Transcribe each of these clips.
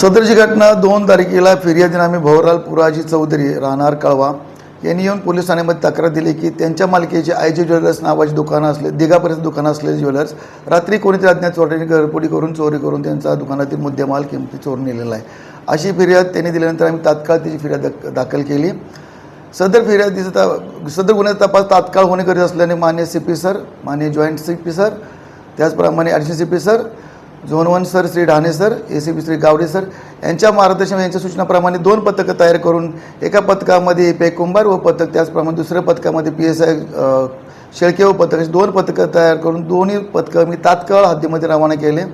सदरची घटना दोन तारखेला फिर्यादीनामे भवराल पुराजी चौधरी राहणार कळवा यांनी येऊन पोलीस ठाण्यामध्ये तक्रार दिली की त्यांच्या मालकीचे आय जी ज्वेलर्स नावाची दुकानं असले दिघापर्यंत दुकानं असलेले ज्वेलर्स रात्री कोणीतरी अज्ञात चोरट्याने घरपोडी करून चोरी करून त्यांचा दुकानातील मुद्देमाल किमती चोरून नेलेला आहे. अशी फिर्याद त्यांनी दिल्यानंतर आम्ही तात्काळ त्याची फिर्याद दाखल केली. सदर फिर्यादीचा ता सदर गुन्ह्याचा तपास तात्काळ होणे गरज असल्याने मान्य सी पी सर मान्य जॉईंट सी पी सर त्याचप्रमाणे additional C P sir zone one sir Shri Dhane sir A C P Shri Gawde sir यांच्या मार्गदर्शन यांच्या सूचनाप्रमाणे दोन पथकं तयार करून एका पथकामध्ये ए पी कुंभार व पथक त्याचप्रमाणे दुसऱ्या पथकामध्ये पी एस आय शेळके व पथक अशी दोन पथकं तयार करून दोन्ही पथकं मी तात्काळ हद्दीमध्ये रवाना केले.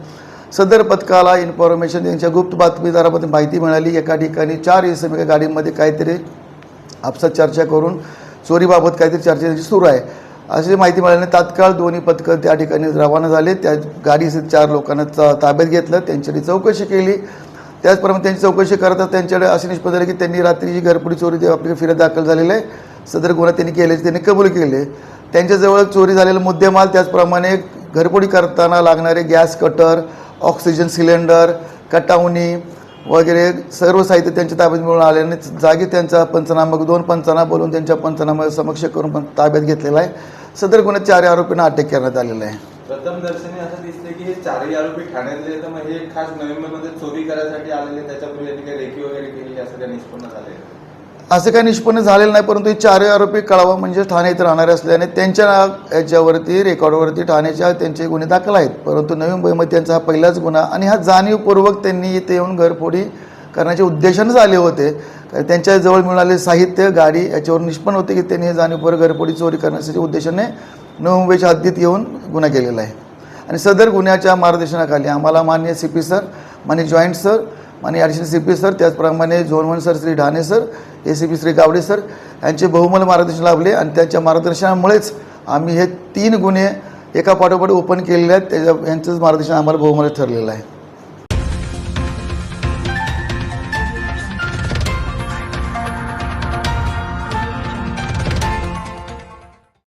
सदर पथकाला इन्फॉर्मेशन यांच्या गुप्त बातमीदारामध्ये माहिती मिळाली. एका ठिकाणी चार एस एम गाडीमध्ये काहीतरी आपसात चर्चा करून चोरीबाबत काहीतरी चर्चा त्यांची सुरू आहे. अशी माहिती मिळाल्याने तात्काळ दोन्ही पथकं त्या ठिकाणी रवाना झाले. त्या गाडीचे चार लोकांना ताब्यात घेतलं. त्यांच्याकडे चौकशी केली. त्याचप्रमाणे त्यांची चौकशी करता त्यांच्याकडे असे निष्पन्न झाले की त्यांनी रात्री जी घरपुडी चोरी ते आपली दाखल झालेलं आहे सदर गुन्हा त्यांनी केल्याचे त्यांनी कबूल केले त्यांच्याजवळ चोरी झालेला मुद्देमाल त्याचप्रमाणे घरपोडी करताना लागणारे गॅस कटर ऑक्सिजन सिलेंडर कटावणी वगैरे सर्व साहित्य त्यांच्या ताब्यात मिळून आल्याने जागी त्यांचा पंचनामा दोन पंचनामा बोलून त्यांच्या पंचनामा समक्ष करून पण ताब्यात घेतलेला आहे. सदर गुन्ह्यात चारही आरोपींना अटक करण्यात आलेलं आहे. प्रथम दर्शनी असं दिसते की हे चारही आरोपी ठाण्यातले तर मग हे खास नोव्हेंबरमध्ये चोरी करायसाठी आलेले त्याच्यापूर्वी त्यांनी काही रेकी वगैरे केली असं त्या निष्पन्न झाले असं काही निष्पन्न झालेलं नाही परंतु हे चारही आरोपी कळावा म्हणजे ठाणे येथे राहणारे असल्याने त्यांच्या याच्यावरती रेकॉर्डवरती ठाण्याच्या त्यांचे गुन्हे दाखल आहेत. परंतु नवी मुंबईमध्ये त्यांचा हा पहिलाच गुन्हा आणि हा जाणीवपूर्वक त्यांनी इथे येऊन घरफोडी करण्याचे उद्देशानेच आले होते. कारण त्यांच्या जवळ साहित्य गाडी याच्यावर निष्पन्न होते की त्यांनी हे जाणीवपूर्वक घरफोडी चोरी करण्याच्या उद्देशाने नवी मुंबईच्या हद्दीत येऊन गुन्हा केलेला आहे. आणि सदर गुन्ह्याच्या मार्गदर्शनाखाली आम्हाला मान्य सी पी सर मान्य जॉईंट सर मान्य ॲडिशनल सी पी सर त्याचप्रमाणे zone one sir Shri Dhane sir A C P Shri Gawde sir यांचे बहुमल मार्गदर्शन लाभले आणि त्यांच्या मार्गदर्शनामुळेच आम्ही हे तीन गुन्हे एका पाठोपाठ ओपन केलेले आहेत. त्याच्या यांचंच मार्गदर्शन आम्हाला बहुमल ठरलेलं आहे.